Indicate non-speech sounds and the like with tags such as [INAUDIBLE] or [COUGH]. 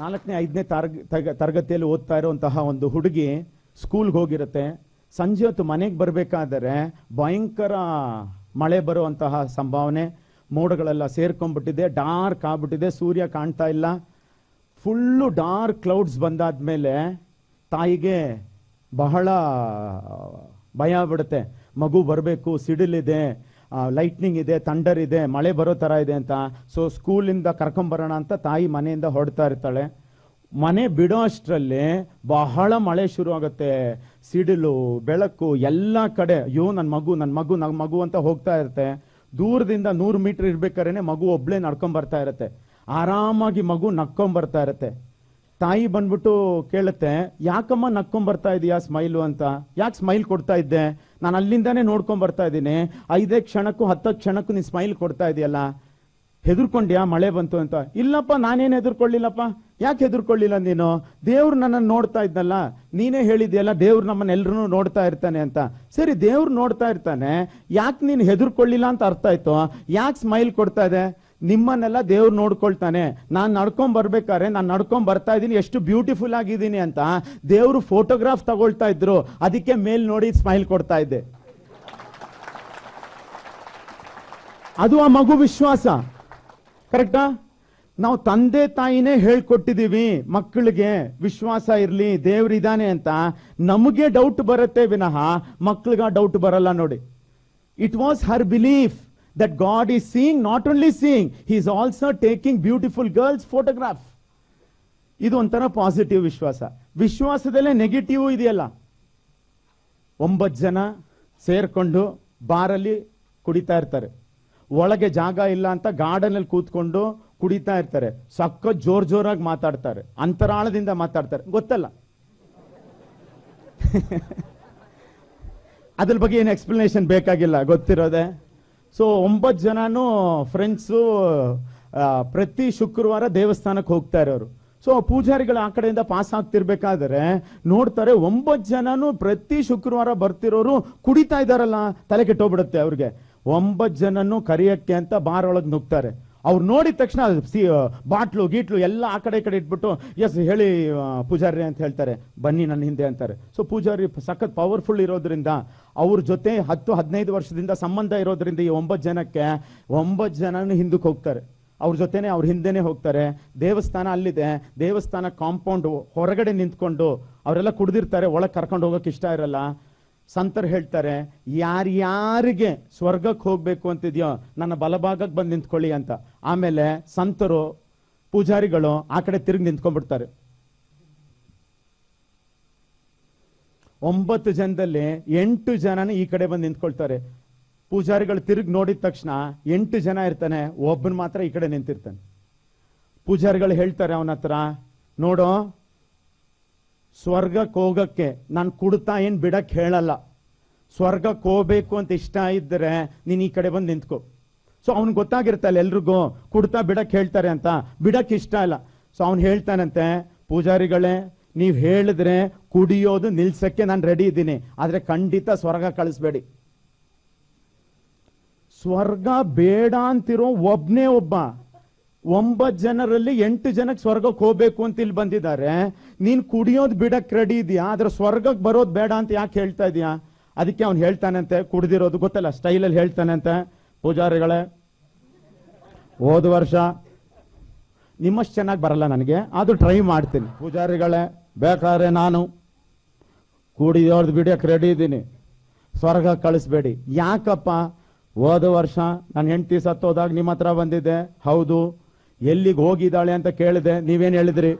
ನಾಲ್ಕನೇ, ಐದನೇ ತರಗ ತರಗತಿಯಲ್ಲಿ ಓದ್ತಾ ಇರುವಂತಹ ಒಂದು ಹುಡುಗಿ ಸ್ಕೂಲ್ಗೆ ಹೋಗಿರುತ್ತೆ. ಸಂಜೆ ಹೊತ್ತು ಮನೆಗೆ ಬರಬೇಕಾದರೆ ಭಯಂಕರ ಮಳೆ ಬರುವಂತಹ ಸಂಭಾವನೆ. ಮೋಡಗಳೆಲ್ಲ ಸೇರ್ಕೊಂಡ್ಬಿಟ್ಟಿದೆ ಡಾರ್ಕ್ ಆಗ್ಬಿಟ್ಟಿದೆ, ಸೂರ್ಯ ಕಾಣ್ತಾ ಇಲ್ಲ. ಫುಲ್ಲು ಡಾರ್ಕ್ ಕ್ಲೌಡ್ಸ್ ಬಂದಾದ ಮೇಲೆ ತಾಯಿಗೆ ಬಹಳ ಭಯ ಬಿಡುತ್ತೆ ಮಗು ಬರಬೇಕು, ಸಿಡಿಲಿದೆ ಲೈಟ್ನಿಂಗ್ ಇದೆ ಥಂಡರ್ ಇದೆ, ಮಳೆ ಬರೋ ಥರ ಇದೆ ಅಂತ. ಸೊ ಸ್ಕೂಲಿಂದ ಕರ್ಕೊಂಬರೋಣ ಅಂತ ತಾಯಿ ಮನೆಯಿಂದ ಹೊಡ್ತಾ ಇರ್ತಾಳೆ. ಮನೆ ಬಿಡೋ ಅಷ್ಟರಲ್ಲಿ ಬಹಳ ಮಳೆ ಶುರು ಆಗುತ್ತೆ ಸಿಡಿಲು, ಬೆಳಕು, ಎಲ್ಲ ಕಡೆ, ಅಯ್ಯೋ ನನ್ನ ಮಗು ನನ್ನ ಮಗು ನನ್ನ ಮಗು ಅಂತ ಹೋಗ್ತಾ ಇರುತ್ತೆ. ದೂರದಿಂದ ನೂರು ಮೀಟರ್ ಇರ್ಬೇಕಾದ್ರೆ ಮಗು ಒಬ್ಳೆ ನಡ್ಕೊಂಬರ್ತಾ ಇರುತ್ತೆ. ಆರಾಮಾಗಿ ಮಗು ನಕ್ಕೊಂಬರ್ತಾ ಇರುತ್ತೆ. ತಾಯಿ ಬಂದ್ಬಿಟ್ಟು ಕೇಳುತ್ತೆ, ಯಾಕಮ್ಮ ನಕ್ಕೊಂಬರ್ತಾ ಇದೀಯಾ ಸ್ಮೈಲು ಅಂತ? ಯಾಕೆ ಸ್ಮೈಲ್ ಕೊಡ್ತಾ ಇದ್ದೆ? ನಾನು ಅಲ್ಲಿಂದನೇ ನೋಡ್ಕೊಂಡ್ ಬರ್ತಾ ಇದ್ದೀನಿ. ಐದೇ ಕ್ಷಣಕ್ಕೂ, ಹತ್ತು ಕ್ಷಣಕ್ಕೂ ನೀನು ಸ್ಮೈಲ್ ಕೊಡ್ತಾ ಇದೆಯಲ್ಲ? ಹೆದರ್ಕೊಂಡ್ಯಾ? ಮಳೆ ಬಂತು ಅಂತ. ಇಲ್ಲಪ್ಪ, ನಾನೇನು ಹೆದರ್ಕೊಳ್ಳಿಲ್ಲಪ್ಪ? ಯಾಕೆ ಹೆದರ್ಕೊಳ್ಳಿಲ್ಲ ನೀನು? ದೇವ್ರು ನನ್ನನ್ನು ನೋಡ್ತಾ ಇದ್ನಲ್ಲ. ನೀನೇ ಹೇಳಿದೆಯಲ್ಲ, ದೇವ್ರು ನಮ್ಮನ್ನೆಲ್ಲರೂ ನೋಡ್ತಾ ಇರ್ತಾನೆ ಅಂತ. ಸರಿ, ದೇವ್ರು ನೋಡ್ತಾ ಇರ್ತಾನೆ. ಯಾಕೆ ನೀನು ಹೆದರ್ಕೊಳ್ಳಿಲ್ಲ ಅಂತ ಅರ್ಥ ಆಯ್ತು? ಯಾಕೆ ಸ್ಮೈಲ್ ಕೊಡ್ತಾ ಇದೆ? ನಿಮ್ಮನ್ನೆಲ್ಲ ದೇವ್ರು ನೋಡ್ಕೊಳ್ತಾನೆ. ನಾನು ನಡ್ಕೊಂಡ್ ಬರ್ಬೇಕಾದ್ರೆ ನಾನು ನಡ್ಕೊಂಡ್ ಬರ್ತಾ ಇದ್ದೀನಿ, ಎಷ್ಟು ಬ್ಯೂಟಿಫುಲ್ ಆಗಿದ್ದೀನಿ ಅಂತ ದೇವರು ಫೋಟೋಗ್ರಾಫ್ ತಗೊಳ್ತಾ ಇದ್ರು. ಅದಕ್ಕೆ ಮೇಲ್ ನೋಡಿ ಸ್ಮೈಲ್ ಕೊಡ್ತಾ ಇದ್ದೆ. ಅದು ಆ ಮಗು ವಿಶ್ವಾಸ. ಕರೆಕ್ಟಾ? ನಾವು ತಂದೆ ತಾಯಿನೇ ಹೇಳ್ಕೊಟ್ಟಿದ್ದೀವಿ ಮಕ್ಕಳಿಗೆ ವಿಶ್ವಾಸ ಇರ್ಲಿ ದೇವ್ರಿದಾನೆ ಅಂತ. ನಮಗೆ ಡೌಟ್ ಬರುತ್ತೆ ವಿನಃ ಮಕ್ಕಳಿಗೆ ಡೌಟ್ ಬರಲ್ಲ ನೋಡಿ. It was her belief that God is seeing, not only seeing, He is also taking beautiful girls photograph ಇದು ಒಂಥರ ಪಾಸಿಟಿವ್ ವಿಶ್ವಾಸ. ವಿಶ್ವಾಸದಲ್ಲೇ ನೆಗೆಟಿವ್ ಇದೆಯಲ್ಲ. ಒಂಬತ್ತು ಜನ ಸೇರ್ಕೊಂಡು ಬಾರಲ್ಲಿ ಕುಡಿತಾ ಇರ್ತಾರೆ. ಒಳಗೆ ಜಾಗ ಇಲ್ಲ ಅಂತ ಗಾರ್ಡನಲ್ಲಿ ಕೂತ್ಕೊಂಡು ಕುಡಿತಾ ಇರ್ತಾರೆ. ಸಕ್ಕ ಜೋರ್ ಜೋರಾಗಿ ಮಾತಾಡ್ತಾರೆ. ಅಂತರಾಳದಿಂದ ಮಾತಾಡ್ತಾರೆ. ಗೊತ್ತಲ್ಲ? [LAUGHS] ಅದ್ರ ಬಗ್ಗೆ ಏನು ಎಕ್ಸ್ಪ್ಲನೇಷನ್ ಬೇಕಾಗಿಲ್ಲ. ಗೊತ್ತಿರೋದೆ? ಸೊ ಒಂಬತ್ತು ಜನನೂ ಫ್ರೆಂಡ್ಸು ಪ್ರತಿ ಶುಕ್ರವಾರ ದೇವಸ್ಥಾನಕ್ಕೆ ಹೋಗ್ತಾ ಇರೋರು. ಸೊ ಪೂಜಾರಿಗಳು ಆ ಕಡೆಯಿಂದ ಪಾಸ್ ಆಗ್ತಿರ್ಬೇಕಾದ್ರೆ ನೋಡ್ತಾರೆ ಒಂಬತ್ತು ಜನನೂ ಪ್ರತಿ ಶುಕ್ರವಾರ ಬರ್ತಿರೋರು ಕುಡಿತಾ ಇದ್ದಾರಲ್ಲ, ತಲೆ ಕೆಟ್ಟೋಗ್ಬಿಡುತ್ತೆ ಅವ್ರಿಗೆ. ಒಂಬತ್ತು ಜನನೂ ಕರಿಯಕ್ಕೆ ಅಂತ ಬಾರ್ ಒಳಗೆ ನುಗ್ತಾರೆ. ಅವ್ರು ನೋಡಿದ ತಕ್ಷಣ ಸಿ ಬಾಟ್ಲು, ಗೀಟ್ಲು ಎಲ್ಲ ಆ ಕಡೆ ಈ ಕಡೆ ಇಟ್ಬಿಟ್ಟು, ಎಸ್, ಹೇಳಿ ಪೂಜಾರಿ ಅಂತ ಹೇಳ್ತಾರೆ. ಬನ್ನಿ ನನ್ನ ಹಿಂದೆ ಅಂತಾರೆ. ಸೊ ಪೂಜಾರಿ ಸಖತ್ ಪವರ್ಫುಲ್ ಇರೋದ್ರಿಂದ, ಅವ್ರ ಜೊತೆ ಹತ್ತು, ಹದಿನೈದು ವರ್ಷದಿಂದ ಸಂಬಂಧ ಇರೋದ್ರಿಂದ ಈ ಒಂಬತ್ತು ಜನಕ್ಕೆ ಒಂಬತ್ತು ಜನನು ಹಿಂದಕ್ಕೆ ಹೋಗ್ತಾರೆ. ಅವ್ರ ಜೊತೆನೆ ಅವ್ರ ಹಿಂದೆನೇ ಹೋಗ್ತಾರೆ. ದೇವಸ್ಥಾನ ಅಲ್ಲಿದೆ. ದೇವಸ್ಥಾನ ಕಾಂಪೌಂಡ್ ಹೊರಗಡೆ ನಿಂತ್ಕೊಂಡು, ಅವರೆಲ್ಲ ಕುಡ್ದಿರ್ತಾರೆ. ಒಳಗೆ ಕರ್ಕೊಂಡು ಹೋಗೋಕೆ ಇಷ್ಟ ಇರಲ್ಲ. ಸಂತರು ಹೇಳ್ತಾರೆ, ಯಾರ್ಯಾರಿಗೆ ಸ್ವರ್ಗಕ್ಕೆ ಹೋಗ್ಬೇಕು ಅಂತಿದ್ಯೋ, ನನ್ನ ಬಲಭಾಗಕ್ಕೆ ಬಂದು ನಿಂತ್ಕೊಳ್ಳಿ ಅಂತ. ಆಮೇಲೆ ಸಂತರು, ಪೂಜಾರಿಗಳು ಆ ಕಡೆ ತಿರುಗಿ ನಿಂತ್ಕೊಂಡ್ಬಿಡ್ತಾರೆ. ಒಂಬತ್ತು ಜನದಲ್ಲಿ ಎಂಟು ಜನನ ಈ ಕಡೆ ಬಂದು ನಿಂತ್ಕೊಳ್ತಾರೆ. ಪೂಜಾರಿಗಳು ತಿರುಗಿ ನೋಡಿದ ತಕ್ಷಣ ಎಂಟು ಜನ ಇರ್ತಾನೆ, ಒಬ್ಬನು ಮಾತ್ರ ಈ ಕಡೆ ನಿಂತಿರ್ತಾನೆ. ಪೂಜಾರಿಗಳು ಹೇಳ್ತಾರೆ ಅವನ ಹತ್ರ, ನೋಡು ಸ್ವರ್ಗಕ್ಕೆ ಹೋಗಕ್ಕೆ ನಾನು ಕುಡ್ತಾ ಏನು ಬಿಡಕ್ಕೆ ಹೇಳಲ್ಲ. ಸ್ವರ್ಗಕ್ಕೆ ಹೋಗ್ಬೇಕು ಅಂತ ಇಷ್ಟ ಇದ್ದರೆ ನೀನು ಈ ಕಡೆ ಬಂದು ನಿಂತ್ಕೋ. ಸೊ ಅವ್ನ್ ಗೊತ್ತಾಗಿರ್ತಲ್ಲ ಎಲ್ರಿಗೂ ಕುಡ್ತಾ ಬಿಡಕ್ಕೆ ಹೇಳ್ತಾರೆ ಅಂತ. ಬಿಡಕ್ಕೆ ಇಷ್ಟ ಇಲ್ಲ. ಸೊ ಅವ್ನು ಹೇಳ್ತಾನಂತೆ, ಪೂಜಾರಿಗಳೇ, ನೀವು ಹೇಳಿದ್ರೆ ಕುಡಿಯೋದು ನಿಲ್ಸಕ್ಕೆ ನಾನು ರೆಡಿ ಇದ್ದೀನಿ. ಆದರೆ ಖಂಡಿತ ಸ್ವರ್ಗ ಕಳಿಸ್ಬೇಡಿ. ಸ್ವರ್ಗ ಬೇಡ ಅಂತಿರೋ ಒಬ್ಬನೇ ಒಬ್ಬ ಒಂಬತ್ ಜನರಲ್ಲಿ ಎಂಟು ಜನಕ್ಕೆ ಸ್ವರ್ಗಕ್ಕೆ ಹೋಗ್ಬೇಕು ಅಂತ ಇಲ್ಲಿ ಬಂದಿದ್ದಾರೆ. ನೀನು ಕುಡಿಯೋದು ಬಿಡಕ್ಕೆ ರೆಡಿ ಇದೆಯಾ? ಆದ್ರೆ ಸ್ವರ್ಗಕ್ಕೆ ಬರೋದು ಬೇಡ ಅಂತ ಯಾಕೆ ಹೇಳ್ತಾ ಇದೀಯಾ? ಅದಕ್ಕೆ ಅವ್ನು ಹೇಳ್ತಾನಂತೆ, ಕುಡಿದಿರೋದು ಗೊತ್ತಲ್ಲ, ಸ್ಟೈಲಲ್ಲಿ ಹೇಳ್ತಾನಂತೆ. ಪೂಜಾರಿಗಳೇ, ಹೋದ ವರ್ಷ ನಿಮ್ಮಷ್ಟು ಚೆನ್ನಾಗಿ ಬರಲ್ಲ ನನಗೆ ಅದು ಟ್ರೈ ಮಾಡ್ತೀನಿ. ಪೂಜಾರಿಗಳೇ, ಬೇಕಾದ್ರೆ ನಾನು ಕುಡಿಯೋದು ಬಿಡಕ್ಕೆ ರೆಡಿ ಇದ್ದೀನಿ ಸ್ವರ್ಗ ಕಳಿಸ್ಬೇಡಿ. ಯಾಕಪ್ಪ? ಹೋದ ವರ್ಷ ನಾನು ಹೆಂಡತಿ ಸತ್ತೋದಾಗ ನಿಮ್ಮ ಹತ್ರ ಬಂದಿದ್ದೆ. ಹೌದು ಎಲ್ಲಿಗೆ ಹೋಗಿದ್ದಾಳೆ ಅಂತ ಕೇಳಿದೆ. ನೀವೇನು ಹೇಳಿದ್ರಿ?